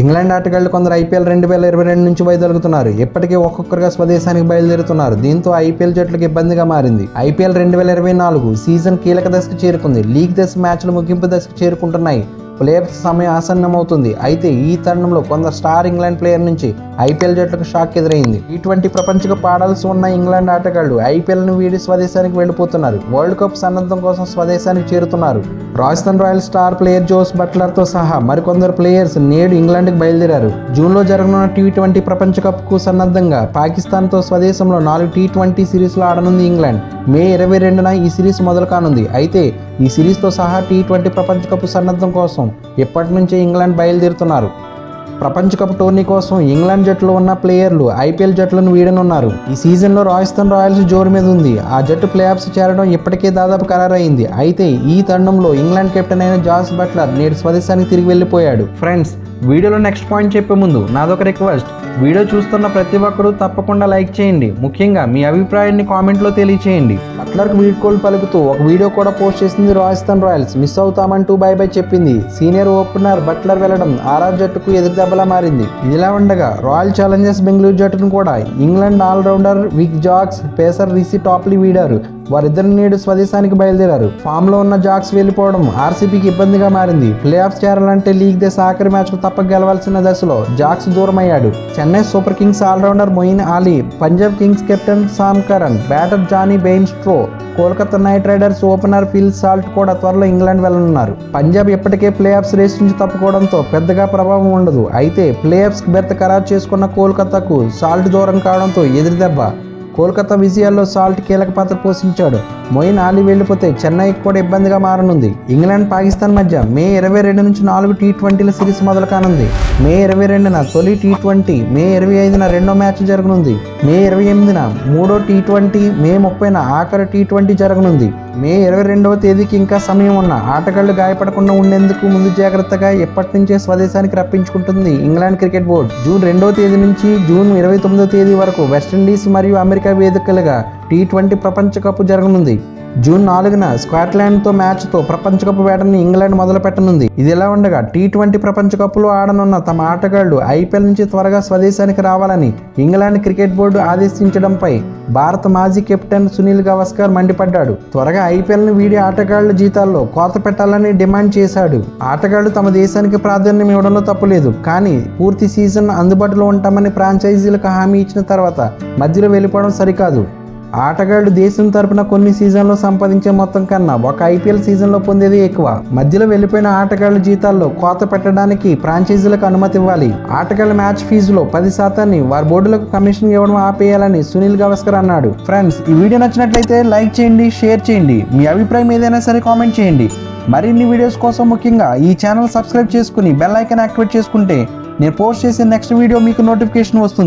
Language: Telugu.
ఇంగ్లాండ్ ఆటగాళ్ళు కొందరు ఐపీఎల్ రెండు వేల ఇరవై రెండు నుంచి వైదొలుగుతున్నారు. ఇప్పటికే ఒక్కొక్కరుగా స్వదేశానికి బయలుదేరుతున్నారు. దీంతో ఐపీఎల్ జట్లకు ఇబ్బందిగా మారింది. ఐపీఎల్ రెండు వేల ఇరవై నాలుగు సీజన్ కీలక దశకు చేరుకుంది. లీగ్ దశ మ్యాచ్లు ముగింపు దశకు చేరుకుంటున్నాయి. ప్లేయర్స్ సమయం ఆసన్నమవుతుంది. అయితే ఈ తరుణంలో కొందరు స్టార్ ఇంగ్లాండ్ ప్లేయర్ నుంచి ఐపీఎల్ జట్లకు షాక్ ఎదురైంది. టీ ప్రపంచ కప్ ఆడాల్సి ఉన్న ఇంగ్లాండ్ ఆటగాళ్ళు ఐపీఎల్ను వీడి స్వదేశానికి వెళ్ళిపోతున్నారు. వరల్డ్ కప్ సన్నద్ధం కోసం స్వదేశానికి చేరుతున్నారు. Rajasthan Royal star player Jos బట్లర్తో సహా మరికొందరు ప్లేయర్స్ నేడు ఇంగ్లాండ్కి బయలుదేరారు. జూన్లో జరగనున్న టీ ట్వంటీ ప్రపంచ కప్కు సన్నద్ధంగా పాకిస్తాన్తో స్వదేశంలో నాలుగు టీ ట్వంటీ సిరీస్లో ఆడనుంది ఇంగ్లాండ్. మే ఇరవై రెండున ఈ సిరీస్ మొదలు కానుంది. అయితే ఈ సిరీస్తో సహా టీ ట్వంటీ ప్రపంచ కప్ సన్నద్ధం కోసం ఇప్పటి నుంచే ఇంగ్లాండ్ బయలుదేరుతున్నారు? ప్రపంచ కప్ టోర్నీ కోసం ఇంగ్లాండ్ జట్టులో ఉన్న ప్లేయర్లు ఐపీఎల్ జట్లను వీడనున్నారు. ఈ సీజన్లో రాజస్థాన్ రాయల్స్ జోరు మీద ఉంది. ఆ జట్టు ప్లేఆఫ్స్ చేరడం ఇప్పటికే దాదాపు ఖరారైంది. అయితే ఈ తరుణంలో ఇంగ్లాండ్ కెప్టెన్ అయిన జాస్ బట్లర్ నేడు స్వదేశానికి తిరిగి వెళ్ళిపోయాడు. ఫ్రెండ్స్ వీడియోలో నెక్స్ట్ పాయింట్ చెప్పే ముందు నాదొక రిక్వెస్ట్. వీడియో చూస్తున్న ప్రతి ఒక్కరూ తప్పకుండా లైక్ చేయండి. ముఖ్యంగా మీ అభిప్రాయాన్ని కామెంట్లో తెలియచేయండి. బట్లర్కు వీడ్కోలు పలుకుతూ ఒక వీడియో కూడా పోస్ట్ చేసింది రాజస్థాన్ రాయల్స్. మిస్ అవుతామంటూ బై బై చెప్పింది. సీనియర్ ఓపెనర్ బట్లర్ వెళ్ళడం ఆర్ఆర్ జట్టుకు ఎదురుదెబ్బలా మారింది. ఇదిలా ఉండగా రాయల్ ఛాలెంజర్స్ బెంగళూరు జట్టును కూడా England allrounder Will Jacks pacer Reece Topley వీడారు. వారిద్దరు నేడు స్వదేశానికి బయలుదేరారు. ఫామ్లో ఉన్న జాక్స్ వెళ్ళిపోవడం ఆర్సీబీకి ఇబ్బందిగా మారింది. ప్లే ఆఫ్ చేరాలంటే లీగ్ దే ఆఖరి మ్యాచ్లు తప్ప తప్పక గెలవాల్సిన దశలో Jacks దూరమయ్యాడు. Chennai Super Kings allrounder Moeen Ali Punjab Kings captain Sam Curran batter Jonny Bairstow Kolkata Knight Riders opener Phil Salt కూడా త్వరలో ఇంగ్లాండ్ వెళ్ళనున్నారు. పంజాబ్ ఇప్పటికే ప్లే ఆఫ్స్ రేస్ నుంచి తప్పుకోవడంతో పెద్దగా ప్రభావం ఉండదు. అయితే ప్లే ఆఫ్స్ బెర్త్ ఖరారు చేసుకున్న కోల్కతాకు సాల్ట్ దూరం కావడంతో ఎదురుదెబ్బ కోల్కతా విజయాల్లో సాల్ట్ కీలక పాత్ర పోషించాడు. మొయిన్ ఆలీ వెళ్ళిపోతే చెన్నైకి కూడా ఇబ్బందిగా మారనుంది. ఇంగ్లాండ్ పాకిస్తాన్ మధ్య మే ఇరవై రెండు నుంచి నాలుగు టీ ట్వంటీల సిరీస్ మొదలు కానుంది మే ఇరవై రెండున తొలి టీ ట్వంటీ మే ఇరవై ఐదున రెండో మ్యాచ్ జరగనుంది. మే ఇరవై ఎనిమిదిన మూడో టీ ట్వంటీ మే ముప్పైన ఆఖరి టీ ట్వంటీ జరగనుంది. మే ఇరవై రెండవ తేదీకి ఇంకా సమయం ఉన్న. ఆటగాళ్ళు గాయపడకుండా ఉండేందుకు ముందు జాగ్రత్తగా ఎప్పటి నుంచే స్వదేశానికి రప్పించుకుంటుంది ఇంగ్లాండ్ క్రికెట్ బోర్డు. జూన్ రెండవ తేదీ నుంచి జూన్ ఇరవై తొమ్మిదో తేదీ వరకు వెస్టిండీస్ మరియు అమెరికా వేదికలుగా టీ ట్వంటీ ప్రపంచ కప్ జరగనుంది. జూన్ నాలుగున స్కాట్లాండ్తో మ్యాచ్తో ప్రపంచ కప్ వేటని ఇంగ్లాండ్ మొదలు పెట్టనుంది ఇది ఇలా ఉండగా టీ ట్వంటీ ప్రపంచ కప్లో ఆడనున్న తమ ఆటగాళ్ళు ఐపీఎల్ నుంచి త్వరగా స్వదేశానికి రావాలని ఇంగ్లాండ్ క్రికెట్ బోర్డు ఆదేశించడంపై భారత మాజీ కెప్టెన్ సునీల్ గవాస్కర్ మండిపడ్డాడు. త్వరగా ఐపీఎల్ను వీడి ఆటగాళ్ళ జీతాల్లో కోత పెట్టాలని డిమాండ్ చేశాడు. ఆటగాళ్ళు తమ దేశానికి ప్రాధాన్యం ఇవ్వడంలో తప్పులేదు. కానీ పూర్తి సీజన్ అందుబాటులో ఉంటామని ఫ్రాంచైజీలకు హామీ ఇచ్చిన తర్వాత మధ్యలో వెళ్ళిపోవడం సరికాదు. ఆటగాళ్ళు దేశం తరపున కొన్ని సీజన్లో సంపాదించే మొత్తం కన్నా ఒక ఐపీఎల్ సీజన్లో పొందేది ఎక్కువ. మధ్యలో వెళ్ళిపోయిన ఆటగాళ్ళ జీతాల్లో కోత పెట్టడానికి ఫ్రాంచైజీలకు అనుమతి ఇవ్వాలి. ఆటగాళ్ళ మ్యాచ్ ఫీజులో పది శాతాన్ని వారి బోర్డులకు కమిషన్ ఇవ్వడం ఆపేయాలని సునీల్ గవస్కర్ అన్నాడు. ఫ్రెండ్స్ ఈ వీడియో నచ్చినట్లయితే లైక్ చేయండి షేర్ చేయండి. మీ అభిప్రాయం ఏదైనా సరే కామెంట్ చేయండి. మరిన్ని వీడియోస్ కోసం ముఖ్యంగా ఈ ఛానల్ సబ్స్క్రైబ్ చేసుకుని బెల్ ఐకాన్ యాక్టివేట్ చేసుకుంటే నేను పోస్ట్ చేసే నెక్స్ట్ వీడియో మీకు నోటిఫికేషన్ వస్తుంది.